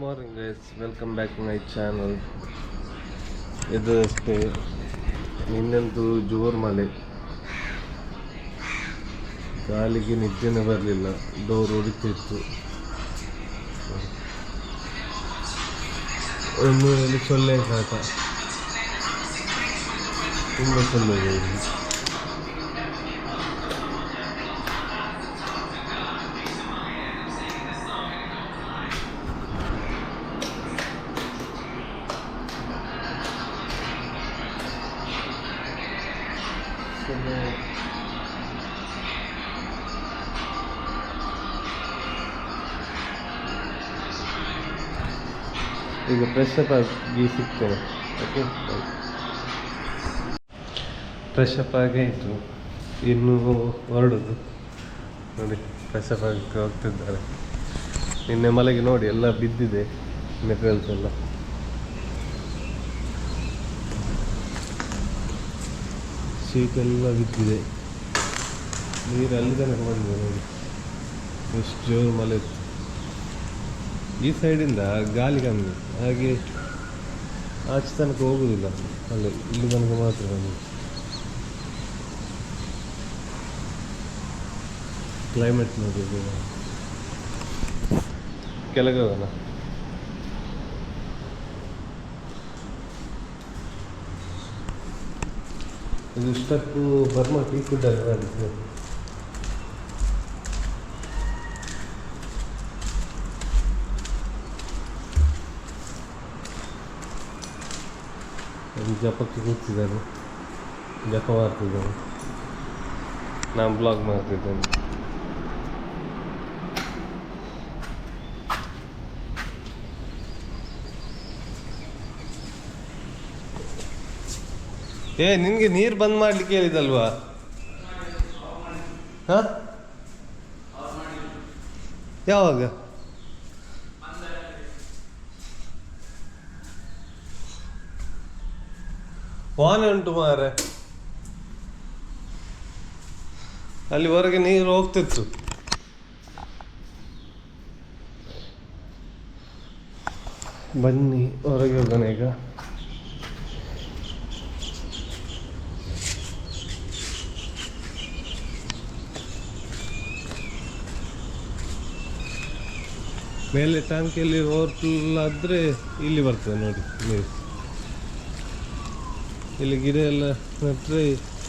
Morning guys welcome back to my channel ಇದು ಅಷ್ಟೇ. ನಿನ್ನಂತೂ ಜೋರು ಮಳೆ. ಕಾಲಿಗೆ ನಿದ್ದೆನೇ ಬರಲಿಲ್ಲ. ಡೋರ್ ಹೊಡಿತಿತ್ತು. ಒಂದು ಸೊಳ್ಳೆ ಕಾಟ ತುಂಬ ಸೊಳ್ಳೆ ಈಗ ಫ್ರೆಶ್ ಅಪ್ ಆಗಿ ಸಿಗ್ತೇವೆ ಓಕೆ ಫ್ರೆಶ್ ಅಪ್ ಇತ್ತು ಇನ್ನೂ ಹೊರಡೋದು. ನೋಡಿ ಫ್ರೆಶ್ ಅಪ್ ಆಗಿ ಹೋಗ್ತಿದ್ದಾರೆ. ನಿನ್ನೆ ಮಲಗಿ ನೋಡಿ, ಎಲ್ಲ ಬಿದ್ದಿದೆ ಮೆಟೀರಿಯಲ್ಸ್ ಎಲ್ಲ. ಶೀಟ್ ಎಲ್ಲ ಬಿದ್ದಿದೆ. ನೀರು ಅಲ್ಲಿ ತನಕ ಬಂದಿದೆ ನೋಡಿ. ಎಷ್ಟು ಜೋರು ಮಳೆ ಈ ಸೈಡಿಂದ ಗಾಳಿ ಕಮ್ಮಿ. ಹಾಗೆ ಆಚೆ ತನಕ ಹೋಗುವುದಿಲ್ಲ ಅಲ್ಲಿ, ಇಲ್ಲಿ ತನಕ ಮಾತ್ರ ಬಂದು ಕ್ಲೈಮೇಟ್ ನೋಡಿ ಕೆಳಗೆ ಇದು ಇಷ್ಟಕ್ಕೂ ಬರ್ಮಾ ಟೀ ಫುಡ್ ಅಲ್ಲ ಮಾಡಿದ್ದು ಜಪಕ್ಕೆ ಕೂತಿದ್ದಾನೆ ಜಪ ಮಾಡ್ತಿದ್ದಾನೆ ನಾನು ಬ್ಲಾಗ್ ಮಾಡ್ತಿದ್ದೇನೆ. ಏ, ನಿನ್ಗೆ ನೀರು ಬಂದ್ ಮಾಡ್ಲಿಕ್ಕೆ ಹೇಳಿದಲ್ವಾ ಹಾಂ? ಯಾವಾಗ? ವಾನೆ ಉಂಟು ಮಾರೆ ಅಲ್ಲಿ ಹೊರಗೆ ನೀರು ಹೋಗ್ತಿತ್ತು. ಬನ್ನಿ, ಹೊರಗೆ ಹೋಗೋಣ ಈಗ. ಮೇಲೆ ಟ್ಯಾಂಕಿಯಲ್ಲಿ ಓವರ್ಫುಲ್ ಆದರೆ ಇಲ್ಲಿ ಬರ್ತದೆ ನೋಡಿ ನೀರು. ಇಲ್ಲಿ ಗಿಡ ಎಲ್ಲ ನೆಟ್ಟರೆ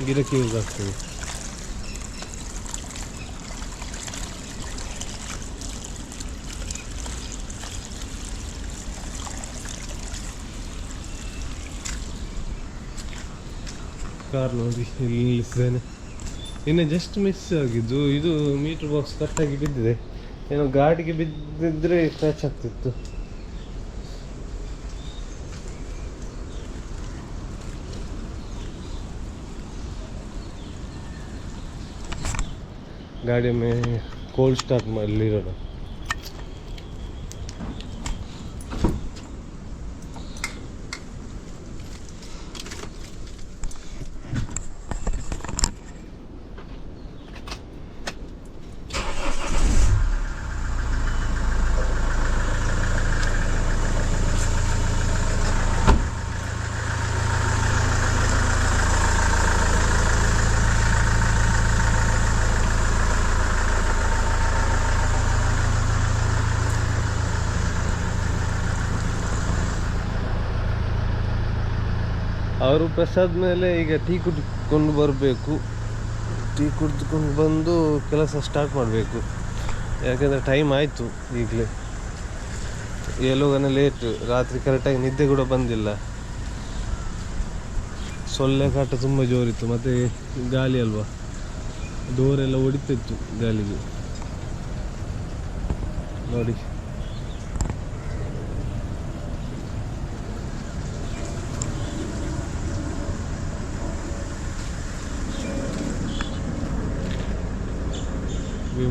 ಗಿಡಕ್ಕೆ ಯೂಸ್ ಆಗ್ತದೆ. ಕಾರ್ ನೋಡಿ, ಇಲ್ಲಿ ನಿಲ್ಲಿಸಿದ್ದೇನೆ. ಇನ್ನು ಜಸ್ಟ್ ಮಿಸ್ ಆಗಿದ್ದು, ಇದು ಮೀಟ್ರ್ ಬಾಕ್ಸ್ ಕಟ್ಟಾಗಿ ಬಿದ್ದಿದೆ. ಏನೋ ಗಾಡಿಗೆ ಬಿದ್ದಿದ್ರೆ ಸ್ಕ್ರ್ಯಾಚ್ ಆಗ್ತಿತ್ತು. ಗಾಡಿ ಮೇ ಕೋಲ್ಡ್ ಸ್ಟಾರ್ಟ್ ಮಾಡಲಿರೋಣ ಅವರು ಪ್ರಸಾದ್ ಮೇಲೆ ಈಗ ಟೀ ಕುಡ್ಕೊಂಡು ಬರಬೇಕು. ಟೀ ಕುಡಿದುಕೊಂಡು ಬಂದು ಕೆಲಸ ಸ್ಟಾರ್ಟ್ ಮಾಡಬೇಕು. ಯಾಕೆಂದರೆ ಟೈಮ್ ಆಯಿತು ಈಗಲೇ. ಎಲ್ಲೋಗನ ಲೇಟ್ ರಾತ್ರಿ ಕರೆಕ್ಟಾಗಿ ನಿದ್ದೆ ಕೂಡ ಬಂದಿಲ್ಲ. ಸೊಳ್ಳೆ ಕಾಟ ತುಂಬ ಜೋರಿತ್ತು, ಮತ್ತು ಗಾಳಿ ಅಲ್ವಾ? ಡೋರೆಲ್ಲ ಹೊಡಿತಿತ್ತು ಗಾಳಿಗೆ. ನೋಡಿ.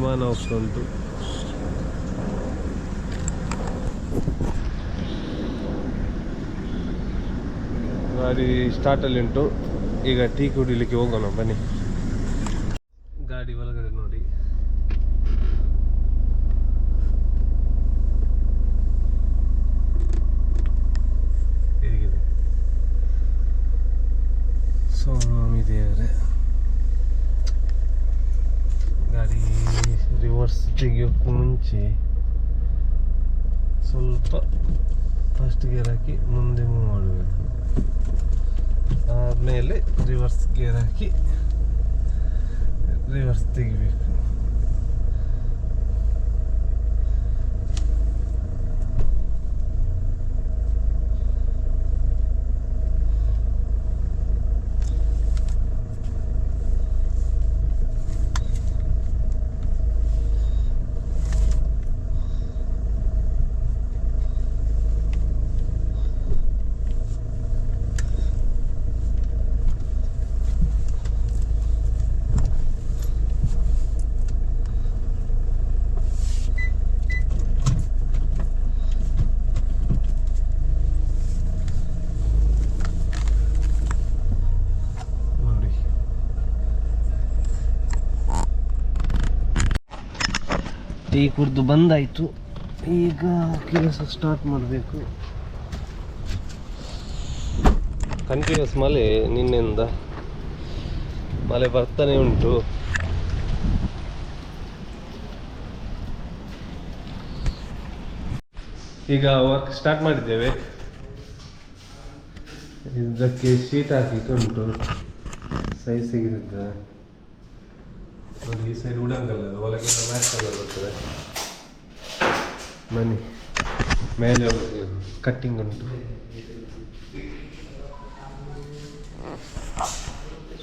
ವಿಮಾನ ಹೋಗ್ತಾ ಉಂಟು ಗಾಡಿ ಸ್ಟಾರ್ಟಲ್ಲಿ ಉಂಟು. ಈಗ ಟೀ ಕುಡಿಲಿಕ್ಕೆ ಹೋಗೋಣ, ಬನ್ನಿ. ಗಾಡಿ ಒಳಗಡೆ ನೋಡಿ. ಹೇಗಿದೆ? ಸೌರಾಮಿ ದೇವರೇ. ಗಾಡಿ ರಿವರ್ಸ್ ತೆಗಿಯೋಕ್ಕೆ ಮುಂಚೆ ಸ್ವಲ್ಪ ಫಸ್ಟ್ ಗೇರ್ ಹಾಕಿ ಮುಂದೆ ಮೂವ್ ಮಾಡಬೇಕು. ಆದಮೇಲೆ ರಿವರ್ಸ್ ಗೇರ್ ಹಾಕಿ ರಿವರ್ಸ್ ತೆಗಿಬೇಕು. ಟೀ ಕುಡ್ದು ಬಂದಾಯಿತು. ಈಗ ಕೆಲಸ ಸ್ಟಾರ್ಟ್ ಮಾಡಬೇಕು. ಕಂಟಿನ್ಯೂಸ್ ಮಳೆ ನಿನ್ನೆಯಿಂದ. ಮಳೆ ಬರ್ತಾನೆ ಉಂಟು. ಈಗ ವರ್ಕ್ ಸ್ಟಾರ್ಟ್ ಮಾಡಿದ್ದೇವೆ. ಇದಕ್ಕೆ ಶೀಟ್ ಹಾಕಲಿಕ್ಕೆ ಉಂಟು. ಸೈಜ್ ಸಿಗಿದಿದ್ದ ನೋಡಿ ಈ ಸೈಡ್ ಉಡಂಗಲ್ಲ ಒಳಗೆ ಮ್ಯಾಚ್ ಕಲರ್ ಬರ್ತದೆ. ಬನ್ನಿ. ಮೇಲೆ ಕಟ್ಟಿಂಗ್ ಉಂಟು.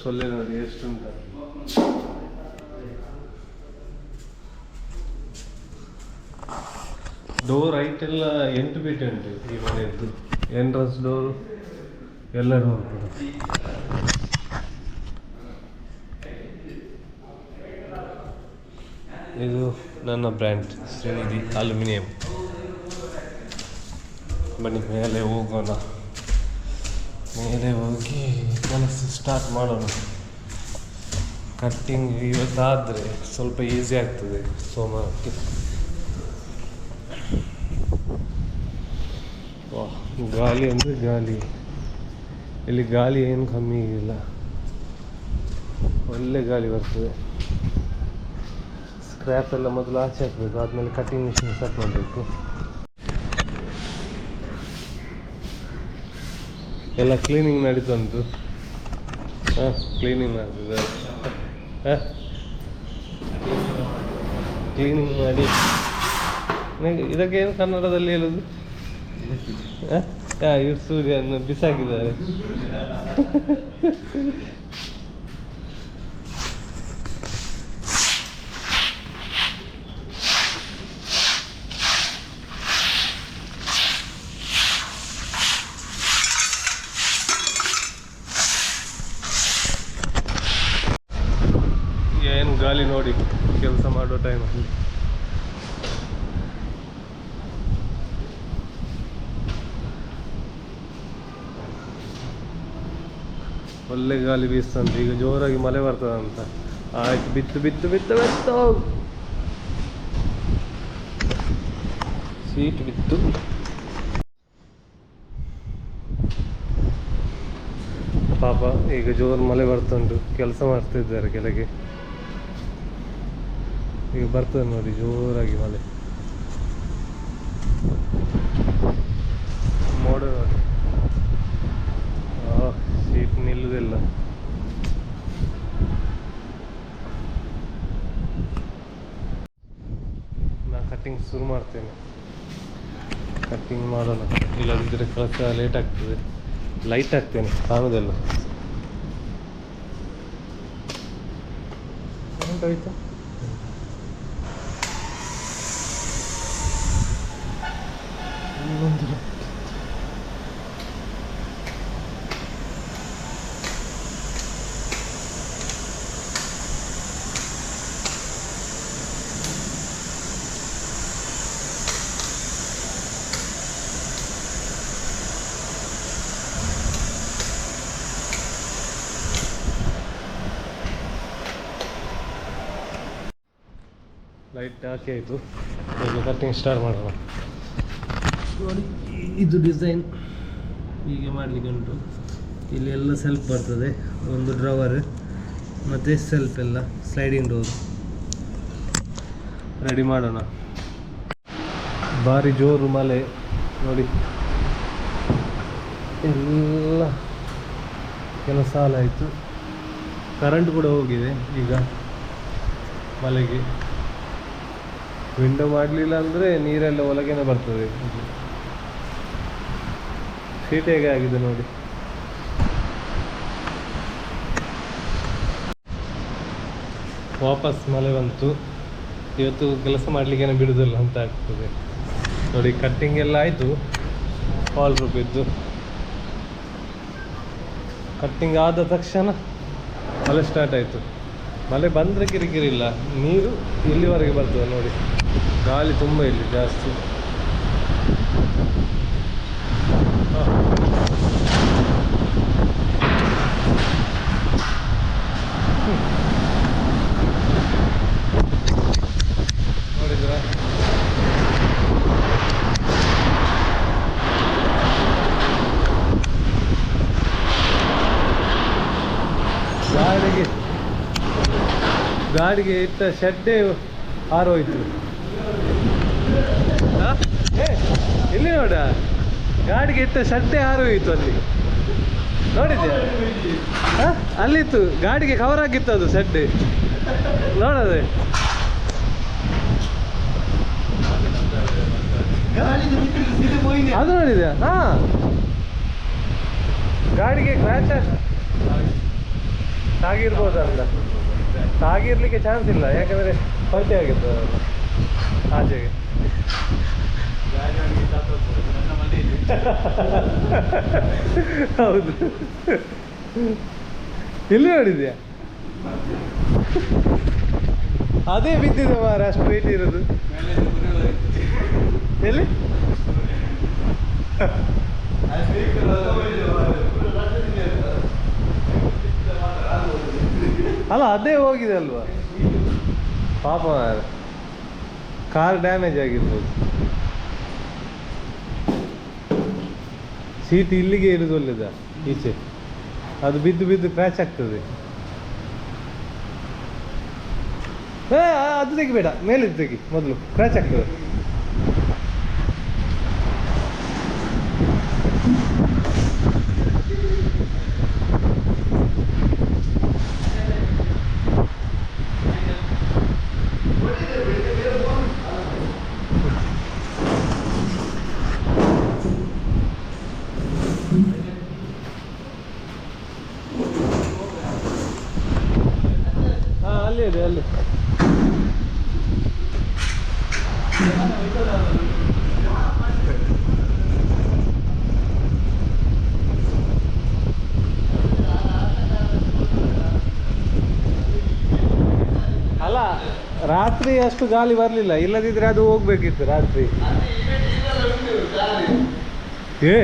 ಸೊಲ್ಲೆ ನೋಡಿ ಉಂಟು. ಡೋರ್ ಐಟ್ ಎಲ್ಲ ಎಂಟು ಫೀಟ್ ಉಂಟು. ಈ ಮನೆಯದ್ದು. ಎಂಟ್ರೆನ್ಸ್ ಡೋರ್ ಎಲ್ಲ ಡೋರ್ ಕೂಡ ಇದು ನನ್ನ ಬ್ರ್ಯಾಂಡ್, ಶ್ರೀನಿಧಿ ಅಲ್ಯೂಮಿನಿಯಂ. ಬನ್ನಿ, ಮೇಲೆ ಹೋಗೋಣ. ಮೇಲೆ ಹೋಗಿ ಕೆಲಸ ಸ್ಟಾರ್ಟ್ ಮಾಡೋಣ. ಕಟ್ಟಿಂಗ್ ಇವತ್ತಾದರೆ ಸ್ವಲ್ಪ ಈಸಿ ಆಗ್ತದೆ ಸೋಮವಾರಕ್ಕೆ. ಗಾಳಿ ಅಂದರೆ ಗಾಲಿ ಇಲ್ಲಿ ಗಾಳಿ ಏನು ಕಮ್ಮಿ ಇಲ್ಲ. ಒಳ್ಳೆ ಗಾಳಿ ಬರ್ತದೆ. ಸ್ಕ್ರ್ಯಾಪ್ ಎಲ್ಲ ಮೊದಲು ಆಚೆ ಹಾಕಬೇಕು. ಆದಮೇಲೆ ಕಟಿಂಗ್ ಮಿಷಿನ್ ಸ್ಟಾರ್ಟ್ ಮಾಡಬೇಕು. ಎಲ್ಲ ಕ್ಲೀನಿಂಗ್ ನಡೀತಂತು ಹಾಂ ಕ್ಲೀನಿಂಗ್ ಮಾಡ್ತಿದ್ದಾರೆ ಕ್ಲೀನಿಂಗ್ ಮಾಡಿ. ಇದಕ್ಕೇನು ಕನ್ನಡದಲ್ಲಿ ಹೇಳೋದು? ಹಾಂ, ಇವ್ರು ಸೂರ್ಯನ ಬಿಸಾಕಿದ್ದಾರೆ ಏನು ಗಾಳಿ ನೋಡಿ ಕೆಲಸ ಮಾಡೋ ಒಳ್ಳೆ ಗಾಳಿ ಬೀಸ್ತಂತ, ಈಗ ಜೋರಾಗಿ ಮಳೆ ಬರ್ತದಂತ. ಆಯ್ತು, ಬಿತ್ತು ಬಿತ್ತು ಬಿತ್ತು ಬಿತ್ತು. ಸೀಟ್ ಬಿತ್ತು. ಪಾಪ, ಈಗ ಜೋರು ಮಳೆ ಬರ್ತುಂಟು ಕೆಲಸ ಮಾಡ್ತಿದ್ದಾರೆ ಕೆಳಗೆ. ಈಗ ಬರ್ತದೆ ನೋಡಿ, ಜೋರಾಗಿ ಮಳೆ. ಮೋಡ ನೋಡಿ. ಸೀಟ್ ನಿಲ್ಲುವುದಿಲ್ಲ ನಾ ಕಟ್ಟಿಂಗ್ ಶುರು ಮಾಡ್ತೇನೆ. ಕಟ್ಟಿಂಗ್ ಮಾಡೋಣ. ಇಲ್ಲದಿದ್ದರೆ ಕೆಲಸ ಲೇಟ್ ಆಗ್ತದೆ. ಲೈಟ್ ಹಾಕ್ತೇನೆ ಕಾಣುವುದಿಲ್ಲ ಉಂಟಾಯ್ತಾ ಇನ್ನೊಂದು ಲೈಟ್ ಹಾಕಿ ಆಯಿತು ಈಗ ಸ್ಟಾರ್ಟ್ ಮಾಡೋಣ. ನೋಡಿ ಇದು ಡಿಸೈನ್ ಹೀಗೆ ಮಾಡಲಿಕ್ಕೆ ಉಂಟು. ಇಲ್ಲಿ ಎಲ್ಲ ಸೆಲ್ಫ್ ಬರ್ತದೆ. ಒಂದು ಡ್ರವರ್ ಮತ್ತು ಸೆಲ್ಫ್ ಎಲ್ಲ ಸ್ಲೈಡಿಂಗ್ ಡೋರ್ ರೆಡಿ ಮಾಡೋಣ. ಭಾರಿ ಜೋರು ಮಲೆ ನೋಡಿ. ಎಲ್ಲ ಕೆಲಸ ಆಯಿತು ಕರೆಂಟ್ ಕೂಡ ಹೋಗಿದೆ ಈಗ ಮಲೆಗೆ ವಿಂಡೋ ಮಾಡಲಿಲ್ಲ ಅಂದರೆ ನೀರೆಲ್ಲ ಒಳಗೇನೆ ಬರ್ತದೆ. ಸೀಟ್ ಹೇಗೆ ಆಗಿದೆ ನೋಡಿ. ವಾಪಸ್ ಮಳೆ ಬಂತು. ಇವತ್ತು ಕೆಲಸ ಮಾಡಲಿಕ್ಕೇನೆ ಬಿಡುದಿಲ್ಲ ಅಂತ ಆಗ್ತದೆ. ನೋಡಿ ಕಟ್ಟಿಂಗ್ ಎಲ್ಲ ಆಯ್ತು. ಹಾಲ್ ರೂಪಿದ್ದು ಕಟ್ಟಿಂಗ್ ಆದ ತಕ್ಷಣ ಮಳೆ ಸ್ಟಾರ್ಟ್ ಆಯಿತು. ಮಳೆ ಬಂದರೆ ಕಿರಿಕಿರಿ ಇಲ್ಲ. ನೀರು ಇಲ್ಲಿವರೆಗೆ ಬರ್ತದೆ ನೋಡಿ. ಗಾಳಿ ತುಂಬ ಇಲ್ಲಿ ಜಾಸ್ತಿ ಹ. ನೋಡಿದ್ರಾ ಗಾಡಿಗೆ ಗಾಡಿಗೆ ಇಟ್ಟ ಶೆಡ್ಡೆ ಹಾರೋಯ್ತು. ಇಲ್ಲಿ ನೋಡ ಗಾಡಿಗೆ ಇಟ್ಟ ಶೆಡ್ಡೆ ಹಾರೋಯ್ತು ಅಲ್ಲಿ. ನೋಡಿದ್ಯಾ? ಅಲ್ಲಿತ್ತು ಗಾಡಿಗೆ ಕವರ್ ಆಗಿತ್ತು ಅದು ಶೆಡ್ಡೆ. ನೋಡದೆ. ಅದು ನೋಡಿದ್ಯಾ? ಹಾ. ಗಾಡಿಗೆ ಕ್ರ್ಯಾಚ್ ತಾಗಿರ್ಬೋದಲ್ಲ? ತಾಗಿರ್ಲಿಕ್ಕೆ ಚಾನ್ಸ್ ಇಲ್ಲ, ಯಾಕಂದ್ರೆ ಪಲ್ಟಿ ಆಗಿತ್ತು ಆಚೆಗೆ. ಹೌದು. ಎಲ್ಲಿ ನೋಡಿದ್ಯಾ? ಅದೇ ಬಿದ್ದಿದೆ ಮಾರ ಅಷ್ಟು ವೇಟ್ ಇರೋದು. ಎಲ್ಲಿ? ಅಲ್ಲ, ಅದೇ ಹೋಗಿದೆ ಅಲ್ವಾ? ಪಾಪ, ಕಾರ್ ಡ್ಯಾಮೇಜ್ ಆಗಿರ್ಬೋದು. ಸೀಟ್ ಇಲ್ಲಿಗೆ ಇರುದು ಒಳ್ಳೇದ? ಈಚೆ. ಅದು ಬಿದ್ದು ಬಿದ್ದು ಕ್ರ್ಯಾಚ್ ಆಗ್ತದೆ. ಅದು ತೆಗಿಬೇಡ. ಮೇಲೆ ತೆಗಿ, ಮೊದಲು. ಕ್ರ್ಯಾಚ್ ಆಗ್ತದೆ ಹಾ ಅಲ್ಲಿ ಇದೆ ಅಲ್ಲಿ ಅಲ್ಲ ರಾತ್ರಿ ಅಷ್ಟು ಗಾಳಿ ಬರಲಿಲ್ಲ. ಇಲ್ಲದಿದ್ರೆ ಅದು ಹೋಗ್ಬೇಕಿತ್ತು ರಾತ್ರಿ. ಏ.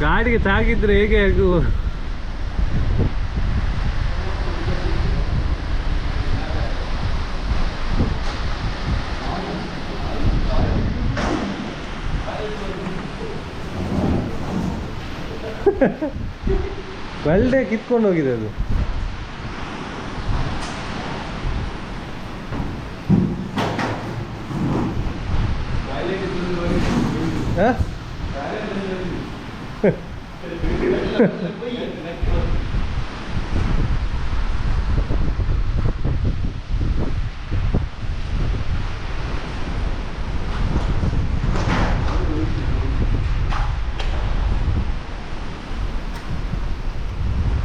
ಗಾಡಿಗೆ ತಾಗಿದ್ರೆ ಹೇಗೆ ಆಗು ವೆಲ್ಡೆ ಕಿತ್ಕೊಂಡು ಹೋಗಿದೆ ಅದು ಹ?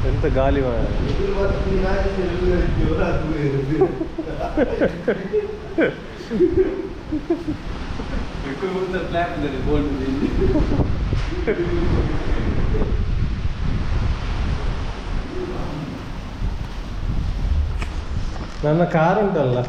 ಎಂತ ಗಾಳಿ ಮಾಡ ನನ್ನ ಕಾರ್ ಉಂಟಲ್ಲ.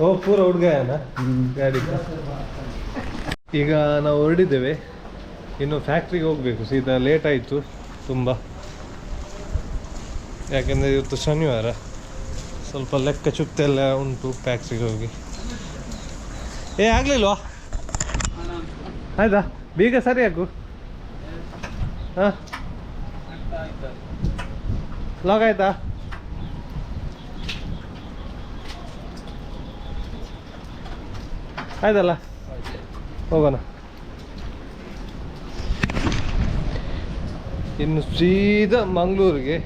ಓ, ಪೂರ ಹುಡುಗನ? ಗಾಡಿ. ಈಗ ನಾವು ಹೊರಡಿದ್ದೇವೆ. ಇನ್ನು ಫ್ಯಾಕ್ಟ್ರಿಗೆ ಹೋಗಬೇಕು. ಸೀದಾ ಲೇಟ್ ಆಯಿತು ತುಂಬ. ಯಾಕೆಂದರೆ ಇವತ್ತು ಶನಿವಾರ. ಸ್ವಲ್ಪ ಲೆಕ್ಕ ಚುಕ್ತೆಲ್ಲ ಉಂಟು ಫ್ಯಾಕ್ಟ್ರಿಗೆ ಹೋಗಿ. ಏ, ಆಗಲಿಲ್ವಾ? ಆಯ್ತಾ? ಬೀಗ ಸರಿ ಹಾಕು ಹಾಂ? ಲಾಗ್ ಆಯ್ತಾ? ಆಯ್ತಲ್ಲ? ಹೋಗೋಣ. ಇನ್ನು ಸೀದಾ ಮಂಗಳೂರಿಗೆ.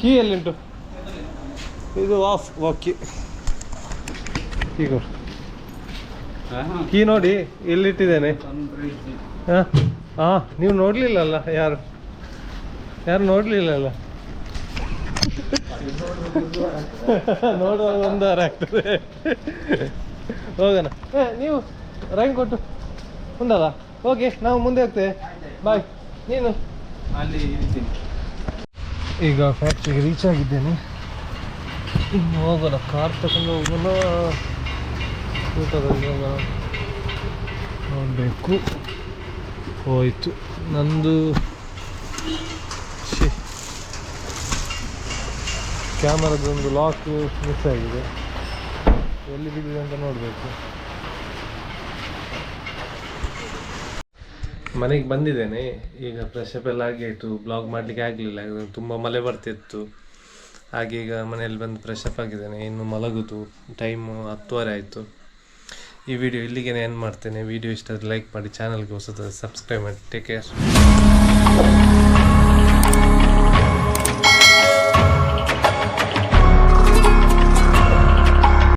ಕೀ ಎಲ್ಲಿಂಟು? ಇದು ಆಫ್ ಓಕೆ ಈಗ ಕೀ ನೋಡಿ ಎಲ್ಲಿಟ್ಟಿದ್ದೇನೆ? ಹಾಂ? ಹಾಂ ನೀವು ನೋಡಲಿಲ್ಲಲ್ಲ ಯಾರು? ಯಾರು ನೋಡಲಿಲ್ಲಲ್ಲ? ನೋಡುವಾಗ ಒಂದು ಆಗ್ತದೆ. ಹೋಗೋಣ. ಏ ನೀವು ರೈನ್ ಕೊಟ್ಟು ಉಂಟಲ್ಲ? ಓಕೆ ನಾವು ಮುಂದೆ ಹೋಗ್ತೇವೆ. ಬಾಯ್ ನೀನು? ಅಲ್ಲಿ ಇರ್ತೀನಿ. ಈಗ ಫ್ಯಾಕ್ಟ್ರಿಗೆ ರೀಚ್ ಆಗಿದ್ದೇನೆ. ಇನ್ನು ಹೋಗೋಣ. ಕಾರ್ ತಗೊಂಡು ಹೋಗೋಣ. ಊಟದಲ್ಲಿ ಹೋಗೋಣ. ನೋಡಬೇಕು. ಹೋಯ್ತು. ನಂದು ಕ್ಯಾಮರದೊಂದು ಲಾಕ್ ಮಿಸ್ ಆಗಿದೆ. ಎಲ್ಲಿ ಬಿದ್ದಿದೆ ಅಂತ ನೋಡಬೇಕು. ಮನೆಗೆ ಬಂದಿದ್ದೇನೆ. ಈಗ ಫ್ರೆಶ್ ಅಪ್ ಎಲ್ಲ ಆಗಿತ್ತು ಬ್ಲಾಗ್ ಮಾಡಲಿಕ್ಕೆ ಆಗಲಿಲ್ಲ. ತುಂಬ ಮಳೆ ಬರ್ತಿತ್ತು. ಹಾಗೆ ಈಗ ಮನೆಯಲ್ಲಿ ಬಂದು ಫ್ರೆಶ್ ಅಪ್ ಆಗಿದ್ದೇನೆ. ಇನ್ನು ಮಲಗುದು. ಟೈಮು ಹತ್ತುವರೆ ಆಯಿತು. ಈ ವಿಡಿಯೋ ಇಲ್ಲಿಗೆ ಏನು ಮಾಡ್ತೇನೆ. ವಿಡಿಯೋ ಇಷ್ಟ ಲೈಕ್ ಮಾಡಿ. ಚಾನಲ್ಗೆ ಹೊಸದ ಸಬ್ಸ್ಕ್ರೈಬ್ ಮಾಡಿ. Take care